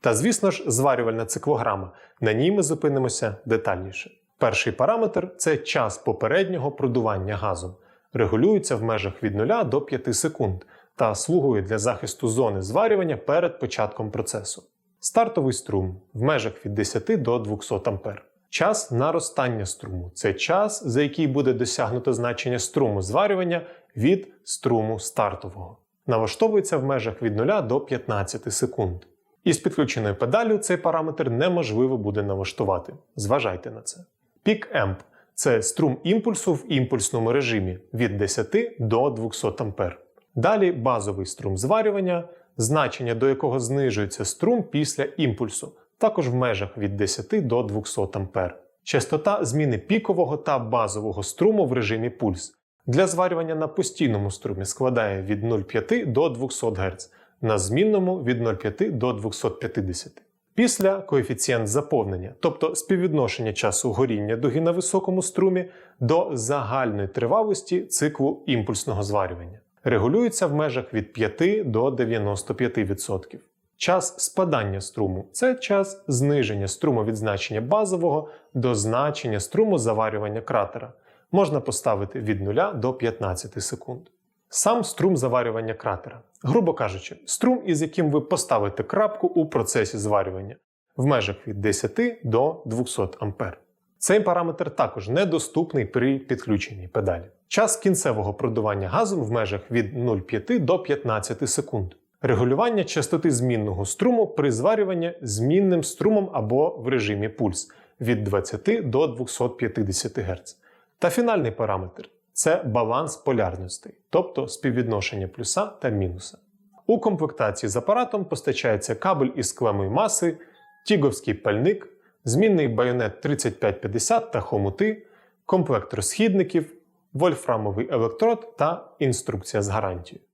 Та, звісно ж, зварювальна циклограма. На ній ми зупинимося детальніше. Перший параметр це час попереднього продування газом. Регулюється в межах від 0 до 5 секунд та слугує для захисту зони зварювання перед початком процесу. Стартовий струм в межах від 10 до 200 А. Час наростання струму це час, за який буде досягнуто значення струму зварювання від струму стартового. Налаштовується в межах від 0 до 15 секунд. Із підключеною педаллю цей параметр неможливо буде налаштувати. Зважайте на це. Пік емп це струм імпульсу в імпульсному режимі від 10 до 200 А. Далі базовий струм зварювання, значення до якого знижується струм після імпульсу, також в межах від 10 до 200 А. Частота зміни пікового та базового струму в режимі пульс. Для зварювання на постійному струмі складає від 0,5 до 200 Гц, на змінному від 0,5 до 250. Після коефіцієнт заповнення, тобто співвідношення часу горіння дуги на високому струмі до загальної тривалості циклу імпульсного зварювання. Регулюється в межах від 5 до 95%. Час спадання струму це час зниження струму від значення базового до значення струму заварювання кратера. Можна поставити від 0 до 15 секунд. Сам струм заварювання кратера. Грубо кажучи, струм, із яким ви поставите крапку у процесі зварювання в межах від 10 до 200 А. Цей параметр також недоступний при підключенні педалі. Час кінцевого продування газом в межах від 0,5 до 15 секунд. Регулювання частоти змінного струму при зварюванні змінним струмом або в режимі пульс від 20 до 250 Гц. Та фінальний параметр це баланс полярностей, тобто співвідношення плюса та мінуса. У комплектації з апаратом постачається кабель із клемою маси, тіговський пальник, змінний байонет 3550 та хомути, комплект розхідників, вольфрамовий електрод та інструкція з гарантією.